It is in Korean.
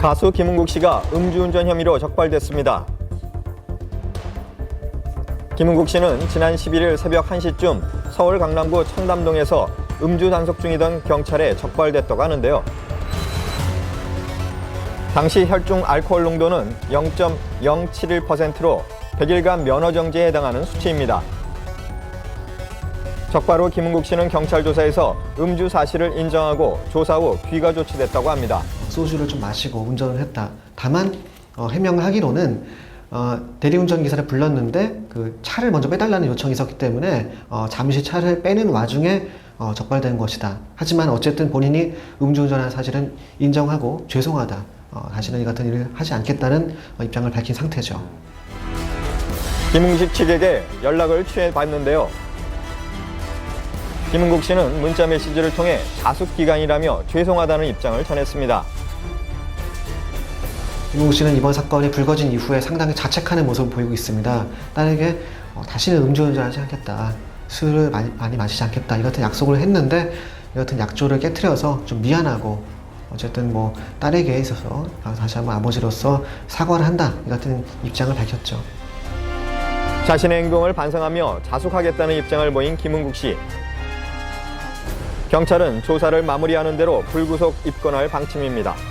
가수 김은국 씨가 음주운전 혐의로 적발됐습니다. 김은국 씨는 지난 11일 새벽 1시쯤 서울 강남구 청담동에서 음주 단속 중이던 경찰에 적발됐다고 하는데요. 당시 혈중 알코올 농도는 0.071%로 100일간 면허 정지에 해당하는 수치입니다. 적발 후 김은국 씨는 경찰 조사에서 음주 사실을 인정하고 조사 후 귀가 조치됐다고 합니다. 소주를 좀 마시고 운전을 했다. 다만 어, 해명을 하기로는 어, 대리운전 기사를 불렀는데 그 차를 먼저 빼달라는 요청이 있었기 때문에 어, 잠시 차를 빼는 와중에 어, 적발된 것이다. 하지만 어쨌든 본인이 음주운전한 사실은 인정하고 죄송하다. 어, 다시는 이 같은 일을 하지 않겠다는 어, 입장을 밝힌 상태죠. 김웅식 측에게 연락을 취해 봤는데요. 김은국 씨는 문자 메시지를 통해 자숙 기간이라며 죄송하다는 입장을 전했습니다. 김웅 씨는 이번 사건이 불거진 이후에 상당히 자책하는 모습을 보이고 있습니다. 딸에게 어, 다시는 음주운전 하지 않겠다. 술을 많이, 많이 마시지 않겠다. 이 같은 약속을 했는데 이 같은 약조를 깨뜨려서 좀 미안하고 어쨌든 뭐 딸에게 있어서 다시 한번 아버지로서 사과를 한다. 이 같은 입장을 밝혔죠. 자신의 행동을 반성하며 자숙하겠다는 입장을 보인 김은국 씨. 경찰은 조사를 마무리하는 대로 불구속 입건할 방침입니다.